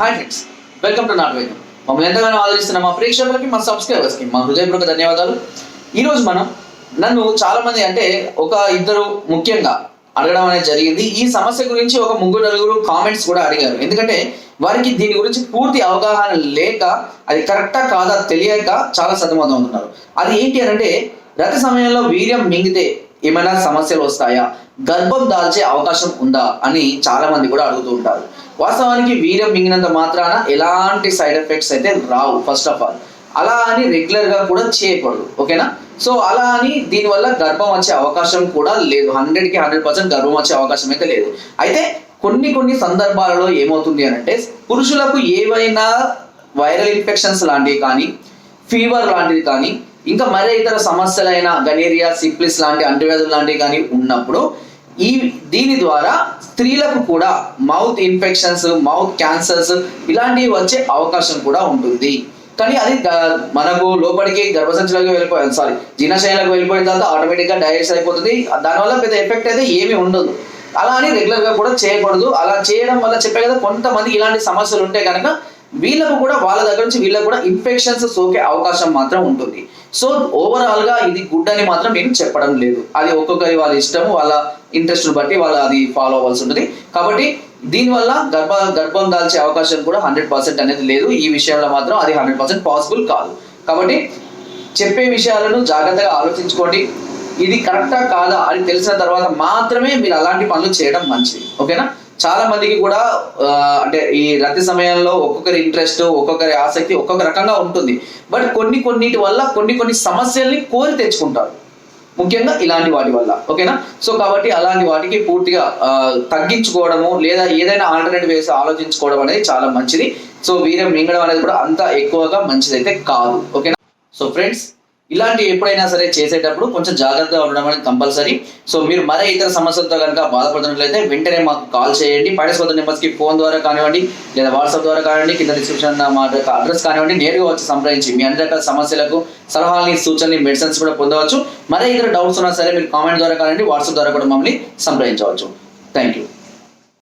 Hi friends welcome to నాట్ వైద్యం మమ్మల్ని ఎంతగానో ఆదరిస్తున్న మా ప్రేక్షకులకి మా సబ్స్క్రైబర్స్కి మా హృదయపూర్వక ధన్యవాదాలు. ఈరోజు మనం నన్ను చాలా మంది అంటే ఒక ఇద్దరు ముఖ్యంగా అడగడం అనేది జరిగింది. ఈ సమస్య గురించి ఒక ముగ్గురు నలుగురు కామెంట్స్ కూడా అడిగారు. ఎందుకంటే వారికి దీని గురించి పూర్తి అవగాహన లేక అది కరెక్టా కాదా తెలియక చాలా సతమతం అవుతున్నారు. అది ఏంటి అని అంటే రథ సమయంలో వీర్యం మింగితే ఏమైనా సమస్యలు వస్తాయా? గర్భం దాల్చే అవకాశం ఉందా? అని చాలా మంది కూడా అడుగుతూ ఉంటారు. వాస్తవానికి వీర్యం మింగినంత మాత్రాన ఎలాంటి సైడ్ ఎఫెక్ట్స్ అయితే రావు ఫస్ట్ ఆఫ్ ఆల్ అలా అని రెగ్యులర్గా కూడా చేయకూడదు ఓకేనా? సో అలా అని దీనివల్ల గర్భం వచ్చే అవకాశం కూడా లేదు. హండ్రెడ్కి హండ్రెడ్ పర్సెంట్ గర్భం వచ్చే అవకాశం అయితే లేదు. అయితే కొన్ని కొన్ని సందర్భాలలో ఏమవుతుంది అని అంటే పురుషులకు ఏవైనా వైరల్ ఇన్ఫెక్షన్స్ లాంటివి కానీ ఫీవర్ లాంటిది కానీ ఇంకా మరే ఇతర సమస్యలైన గనేరియా సిప్లిస్ లాంటి అంటువ్యాధులు లాంటివి కానీ ఉన్నప్పుడు ఈ దీని ద్వారా స్త్రీలకు కూడా మౌత్ ఇన్ఫెక్షన్స్ మౌత్ క్యాన్సర్స్ ఇలాంటివి వచ్చే అవకాశం కూడా ఉంటుంది. కానీ అది మనకు లోపలికి గర్భసంచులకు వెళ్ళిపోయింది సారీ జీర్ణశైలకు వెళ్ళిపోయిన తర్వాత ఆటోమేటిక్గా డైజెస్ట్ అయిపోతుంది. దానివల్ల పెద్ద ఎఫెక్ట్ అయితే ఏమీ ఉండదు. అలా అని రెగ్యులర్గా కూడా చేయకూడదు. అలా చేయడం వల్ల చెప్పే కదా కొంతమంది ఇలాంటి సమస్యలు ఉంటే కనుక వీళ్ళకు కూడా వాళ్ళ దగ్గర నుంచి వీళ్ళకు కూడా ఇన్ఫెక్షన్స్ సోకే అవకాశం మాత్రం ఉంటుంది. సో ఓవరాల్గా ఇది గుడ్ అని మాత్రం నేను చెప్పడం లేదు. అది ఒక్కొక్కరి వాళ్ళ ఇష్టం వాళ్ళ ఇంట్రెస్ట్ బట్టి వాళ్ళు అది ఫాలో అవ్వాల్సి ఉంటుంది. కాబట్టి దీనివల్ల గర్భ గర్భం దాల్చే అవకాశం కూడా హండ్రెడ్ పర్సెంట్ అనేది లేదు. ఈ విషయంలో మాత్రం అది హండ్రెడ్ పర్సెంట్ పాసిబుల్ కాదు. కాబట్టి చెప్పే విషయాలను జాగ్రత్తగా ఆలోచించుకోండి. ఇది కరెక్టా కాదా అని తెలిసిన తర్వాత మాత్రమే మీరు అలాంటి పనులు చేయడం మంచిది. ఓకేనా? చాలా మందికి కూడా అంటే ఈ రతి సమయంలో ఒక్కొక్కరి ఇంట్రెస్ట్ ఒక్కొక్కరి ఆసక్తి ఒక్కొక్క రకంగా ఉంటుంది. బట్ కొన్ని కొన్నిటి వల్ల కొన్ని కొన్ని సమస్యల్ని కోరి తెచ్చుకుంటారు. ముఖ్యంగా ఇలాంటి వాటి వల్ల. ఓకేనా? సో కాబట్టి అలాంటి వాటికి పూర్తిగా తగ్గించుకోవడము లేదా ఏదైనా ఆల్టర్నేటివ్ వేసి ఆలోచించుకోవడం అనేది చాలా మంచిది. సో వీరం మింగడం అనేది కూడా అంత ఎక్కువగా మంచిదైతే కాదు. ఓకేనా? సో ఫ్రెండ్స్ ఇలాంటి ఎప్పుడైనా సరే చేసేటప్పుడు కొంచెం జాగ్రత్తగా ఉండడం అనేది కంపల్సరీ. సో మీరు మరే ఇతర సమస్యలతో కనుక బాధపడుతున్నట్లయితే వెంటనే మాకు కాల్ చేయండి. పడేసుకోవద్దు నెంబర్స్కి ఫోన్ ద్వారా కానివ్వండి లేదా వాట్సాప్ ద్వారా కానివ్వండి కింద డిస్క్రిప్షన్ మా అడ్రస్ కానివ్వండి నేరుగా వచ్చి సంప్రదించి మీ అన్ని రకాల సమస్యలకు సలహాలని సూచనలు మెడిసిన్స్ కూడా పొందవచ్చు. మరే ఇతర డౌట్స్ ఉన్నా సరే మీరు కామెంట్ ద్వారా కానివ్వండి వాట్సాప్ ద్వారా కూడా మమ్మల్ని సంప్రదించవచ్చు. Thank you